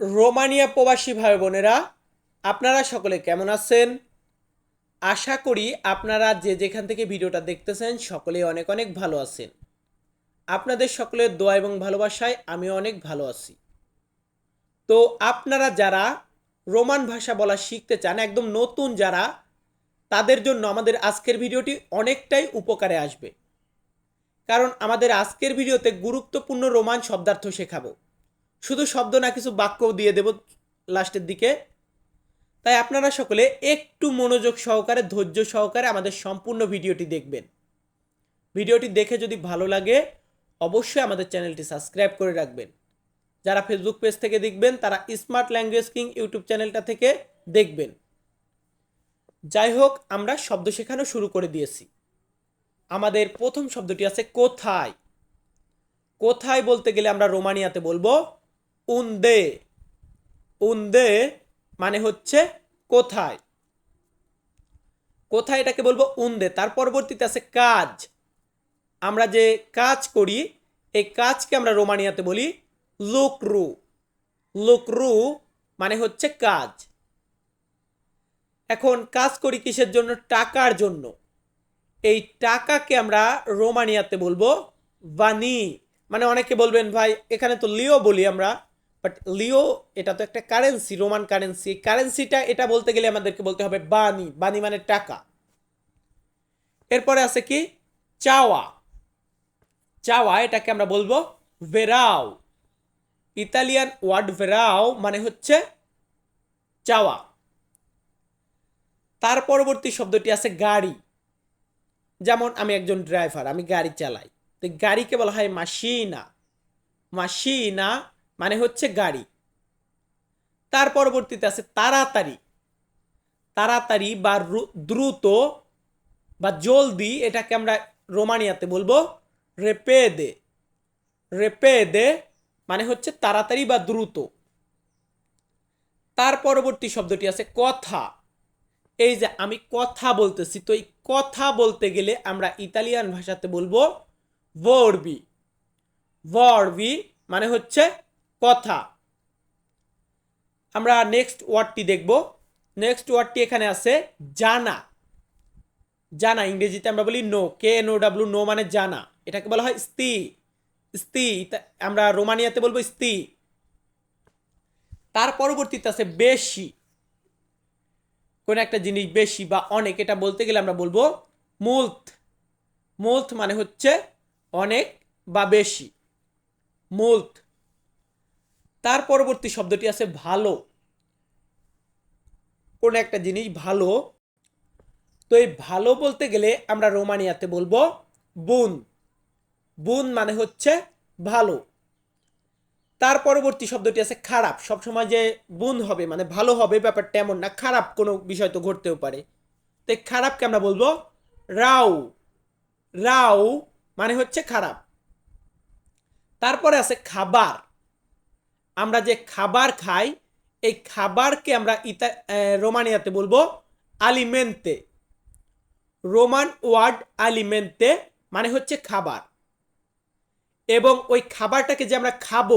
Romania প্রবাসী ভাই বোনেরা, আপনারা সকলে কেমন আছেন? আশা করি আপনারা যে যেখান থেকে ভিডিওটা দেখতেছেন সকলে অনেক অনেক ভালো আছেন। আপনাদের সকলের দোয়া এবং ভালোবাসায় আমি অনেক ভালো আছি। তো আপনারা যারা রোমান ভাষা বলা শিখতে চান, একদম নতুন যারা, তাদের জন্য আমাদের আজকের ভিডিওটি অনেকটাই উপকারে আসবে। কারণ আমাদের আজকের ভিডিওতে গুরুত্বপূর্ণ রোমান শব্দার্থ শেখাবো। শুধু শব্দ না, কিছু বাক্যও দিয়ে দেব লাস্টের দিকে। তাই আপনারা সকলে একটু মনোযোগ সহকারে, ধৈর্য সহকারে আমাদের সম্পূর্ণ ভিডিওটি দেখবেন। ভিডিওটি দেখে যদি ভালো লাগে, অবশ্যই আমাদের চ্যানেলটি সাবস্ক্রাইব করে রাখবেন। যারা ফেসবুক পেজ থেকে দেখবেন, তারা স্মার্ট ল্যাঙ্গুয়েজ কিং ইউটিউব চ্যানেলটা থেকে দেখবেন। যাই হোক, আমরা শব্দ শেখানো শুরু করে দিয়েছি। আমাদের প্রথম শব্দটি আছে কোথায়? কোথায় বলতে গেলে আমরা রোমানিয়াতে বলব উন্দে। উন্দে মানে হচ্ছে কোথায়? কোথায় এটাকে বলব? উন্দে। তার পরবর্তীতে আছে কাজ। আমরা যে কাজ করি, এই কাজকে আমরা রোমানিয়াতে বলি লুকরু। লুকরু মানে হচ্ছে কাজ। এখন কাজ করি কিসের জন্য? টাকার জন্য। এই টাকাকে আমরা রোমানিয়াতে বলব বানি। মানে অনেকে বলবেন, ভাই, এখানে তো লিও বলি আমরা। বাট লিও এটা তো একটা কারেন্সি রোমান কারেন্সি কারেন্সিটা এটা বলতে গেলে আমাদেরকে বলতে হবে বানি বানি মানে টাকা। এরপরে আছে কি? চাওয়া। চাওয়া, এটাকে আমরা বলব ভেরাও। ইতালিয়ান ওয়ার্ড ভেরাও মানে হচ্ছে চাওয়া। তার পরবর্তী শব্দটি আছে গাড়ি। যেমন আমি একজন ড্রাইভার আমি গাড়ি চালাই। তো গাড়িকে বলা হয় মাসিনা মাসিনা মানে হচ্ছে গাড়ি। তার পরবর্তীতে আছে তাড়াতাড়ি। তাড়াতাড়ি বা দ্রুত বা জলদি এটাকে আমরা রোমানিয়াতে বলব রেপেদে। রেপেদে মানে হচ্ছে তাড়াতাড়ি বা দ্রুত। তার পরবর্তী শব্দটি আছে কথা। এই যে আমি কথা বলতেছি, তো এই কথা বলতে গেলে আমরা ইতালিয়ান ভাষাতে বলব ভর্বি। ভর্বি মানে হচ্ছে কথা। আমরা নেক্সট ওয়ার্ডটি দেখব। নেক্সট ওয়ার্ডটি এখানে আছে জানা। জানা, ইংরেজিতে আমরা বলি know K no W know মানে জানা। এটাকে বলা হয় স্তি স্তি তা- আমরা রোমানিয়াতে বলব স্তি তার পরবর্তীতে আছে বেশি। কোন একটা জিনিস বেশি বা অনেক, এটা বলতে গেলে আমরা বলব মুল্থ মুল্থ মানে হচ্ছে অনেক বা বেশি। মুল্থ তার পরবর্তী শব্দটি আছে ভালো। কোন একটা জিনিস ভালো। তো এই ভালো বলতে গেলে আমরা রোমানিয়াতে বলব বুন। বুন মানে হচ্ছে ভালো। তার পরবর্তী শব্দটি আছে খারাপ। সবসময় যে বুন হবে মানে ভালো হবে, ব্যাপারটা এমন না। খারাপ কোনো বিষয় তো ঘটতেও পারে। তো খারাপকে আমরা বলব রাও। রাও মানে হচ্ছে খারাপ। তারপরে আছে খাবার। আমরা যে খাবার খাই, এই খাবারকে আমরা ইতা রোমানিয়াতে বলব আলিমেন্তে। রোমান ওয়ার্ড আলিমেন্তে মানে হচ্ছে খাবার। এবং ওই খাবারটাকে যে আমরা খাব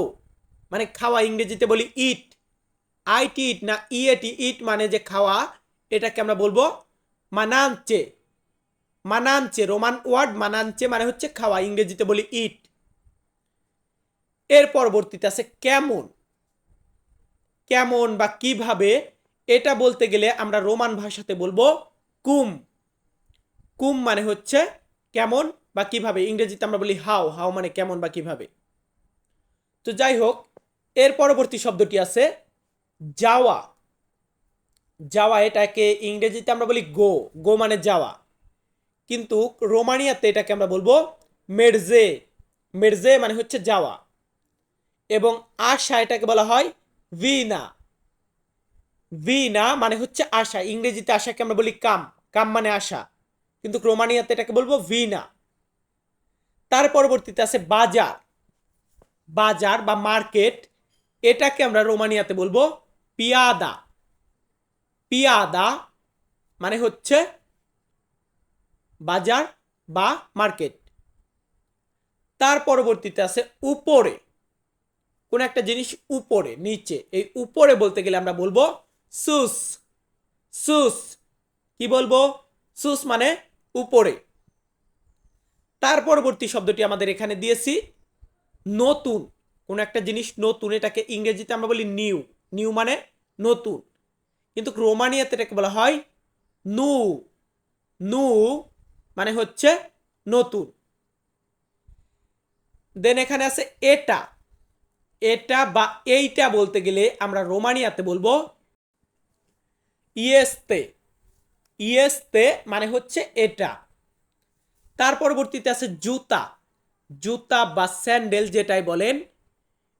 মানে খাওয়া ইংরেজিতে বলি ইট আইটি ইট না ইএটি ইট মানে যে খাওয়া, এটাকে আমরা বলব মানাঞ্চে মানাঞ্চে রোমান ওয়ার্ড মানাঞ্চে মানে হচ্ছে খাওয়া, ইংরেজিতে বলি ইট এর পরবর্তীতে আছে কেমন? কেমন বা কীভাবে? এটা বলতে গেলে আমরা রোমান ভাষাতে বলব কুম। কুম মানে হচ্ছে কেমন বা কীভাবে। ইংরেজিতে আমরা বলি হাও। হাও মানে কেমন বা কীভাবে। তো যাই হোক, এর পরবর্তী শব্দটি আছে যাওয়া। যাওয়া এটাকে ইংরেজিতে আমরা বলি গো। গো মানে যাওয়া। কিন্তু রোমানিয়াতে এটাকে আমরা বলব মেরজে। মেরজে মানে হচ্ছে যাওয়া। এবং আশা এটাকে বলা হয় ভিনা। ভিনা মানে হচ্ছে আশা। ইংরেজিতে আশাকে আমরা বলি কাম। কাম মানে আশা। কিন্তু রোমানিয়াতে এটাকে বলব ভিনা। তার পরবর্তীতে আছে বাজার। বাজার বা মার্কেট, এটাকে আমরা রোমানিয়াতে বলব পিয়াদা। পিয়াদা মানে হচ্ছে বাজার বা মার্কেট। তার পরবর্তীতে আছে উপরে। কোন একটা জিনিস উপরে, নিচে, এই উপরে বলতে গেলে আমরা বলব সুস। সুস, কি বলব? সুস মানে উপরে। তার পরবর্তী শব্দটি আমাদের এখানে দিয়েছি নতুন। কোন একটা জিনিস নতুন, এটাকে ইংরেজিতে আমরা বলি নিউ। নিউ মানে নতুন। কিন্তু রোমানিয়াতে এটাকে বলা হয় নু। নু মানে হচ্ছে নতুন। দেন এখানে আছে এটা। এটা বা এইটা বলতে গেলে আমরা রোমানিয়াতে বলব ইয়েস্তে। ইয়েস্তে মানে হচ্ছে এটা। তার পরবর্তীতে আছে জুতা। জুতা বা স্যান্ডেল যেটাই বলেন,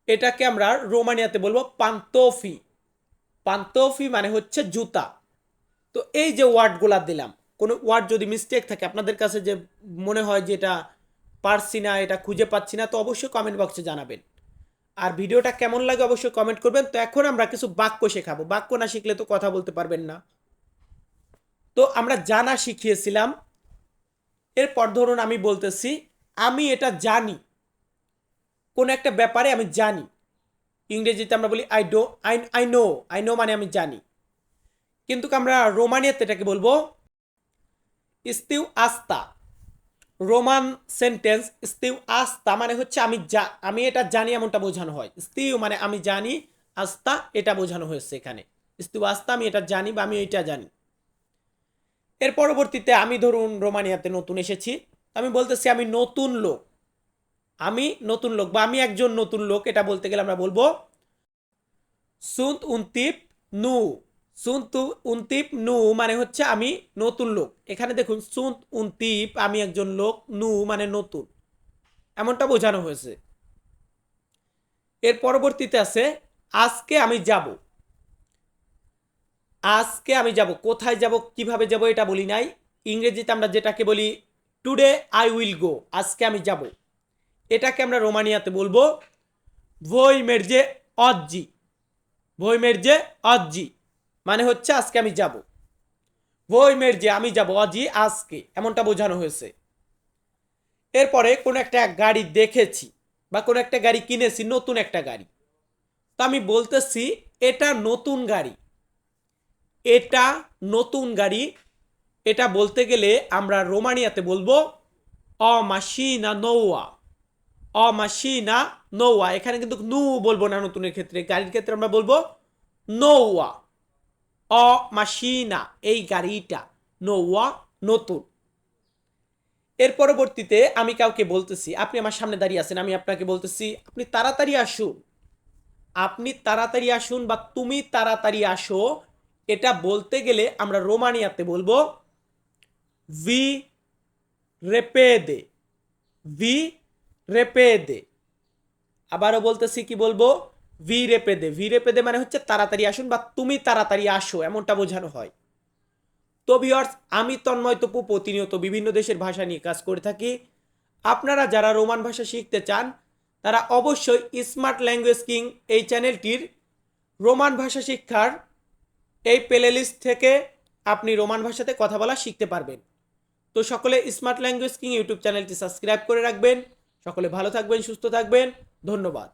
এটাকে আমরা রোমানিয়াতে বলব পান্তফি পান্তফি মানে হচ্ছে জুতা। তো এই যে ওয়ার্ডগুলা দিলাম, কোনো ওয়ার্ড যদি মিস্টেক থাকে, আপনাদের কাছে যে মনে হয় যে এটা পারছি না, এটা খুঁজে পাচ্ছি না, তো অবশ্যই কমেন্ট বক্সে জানাবেন। আর ভিডিওটা কেমন লাগে অবশ্যই কমেন্ট করবেন। তো এখন আমরা কিছু বাক্য শেখাবো। বাক্য না শিখলে তো কথা বলতে পারবেন না। তো আমরা জানা শিখিয়েছিলাম, এরপর ধরুন আমি বলতেছি, আমি এটা জানি। কোন একটা ব্যাপারে আমি জানি। ইংরেজিতে আমরা বলি I do I I know I know মানে আমি জানি। কিন্তু আমরা রোমানিয়াতে এটাকে বলব স্তিউ আস্তা রোমান সেন্টেন্স স্তিউ আস্তা মানে হচ্ছে আমি যা, আমি এটা জানি এমনটা বোঝানো হয়। স্তিউ মানে আমি জানি আস্তা এটা বোঝানো হয়েছে এখানে। স্তিউ আস্তা আমি এটা জানি বা আমি এটা জানি। এর পরবর্তীতে আমি ধরুন রোমানিয়াতে নতুন এসেছি, আমি বলতেছি আমি নতুন লোক। আমি নতুন লোক বা আমি একজন নতুন লোক, এটা বলতে গেলে আমরা বলব সুন্ত উন্তিপ নু সুন্ত উন্তিপ নু মানে হচ্ছে আমি নতুন লোক। এখানে দেখুন সুন্ত উন্তিপ আমি একজন লোক, নু মানে নতুন। এমনটা বোঝানো হয়েছে। এর পরবর্তীতে আছে, আজকে আমি যাব। আজকে আমি যাব, কোথায় যাব, কীভাবে যাব এটা বলি নাই। ইংরেজিতে আমরা যেটাকে বলি টুডে আই উইল গো আজকে আমি যাব। এটাকে আমরা রোমানিয়াতে বলব ভই মেরজে অজ্জি ভই মেরজে অজ্জি মানে হচ্ছে আজকে আমি যাব। ভই মেরজে আমি যাব অজি আজকে, এমনটা বোঝানো হয়েছে। এরপরে কোন একটা গাড়ি দেখেছি বা কোন একটা গাড়ি কিনেছি, নতুন একটা গাড়ি। তো আমি বলতেছি, এটা নতুন গাড়ি। এটা নতুন গাড়ি, এটা বলতে গেলে আমরা রোমানিয়াতে বলব অ মাসিনা নৌয়া। অ মাসিনা নৌয়া। এখানে কিন্তু নু বলব না নতুনের ক্ষেত্রে, গাড়ির ক্ষেত্রে আমরা বলব নৌয়া। অ মাসিনা, এই গাড়িটা। নৌয়া নতুন। এর পরবর্তীতে আমি কাউকে বলতেছি, আপনি আমার সামনে দাঁড়িয়ে আছেন, আমি আপনাকে বলতেছি, আপনি তাড়াতাড়ি আসুন। আপনি তাড়াতাড়ি আসুন বা তুমি তাড়াতাড়ি আসো, এটা বলতে গেলে আমরা রোমানিয়াতে বলব, ভি রেপেদে ভি রেপেদে। আবারও বলতেছি কি বলব ভি রেপেদে ভি রেপেদে মানে হচ্ছে তাড়াতাড়ি আসুন বা তুমি তাড়াতাড়ি আসো, এমনটা বোঝানো হয়। তো ভিওর্স আমি তন্ময় তপু প্রতিনিয়ত বিভিন্ন দেশের ভাষা নিয়ে কাজ করে থাকি। আপনারা যারা রোমান ভাষা শিখতে চান, তারা অবশ্যই স্মার্ট ল্যাঙ্গুয়েজ কিং এই চ্যানেলটির রোমান ভাষা শিক্ষার এই প্লেলিস্ট থেকে আপনি রোমান ভাষাতে কথা বলা শিখতে পারবেন। তো সকলে স্মার্ট ল্যাঙ্গুয়েজ কিং ইউটিউব চ্যানেলটি সাবস্ক্রাইব করে রাখবেন। সকলে ভালো থাকবেন, সুস্থ থাকবেন। ধন্যবাদ।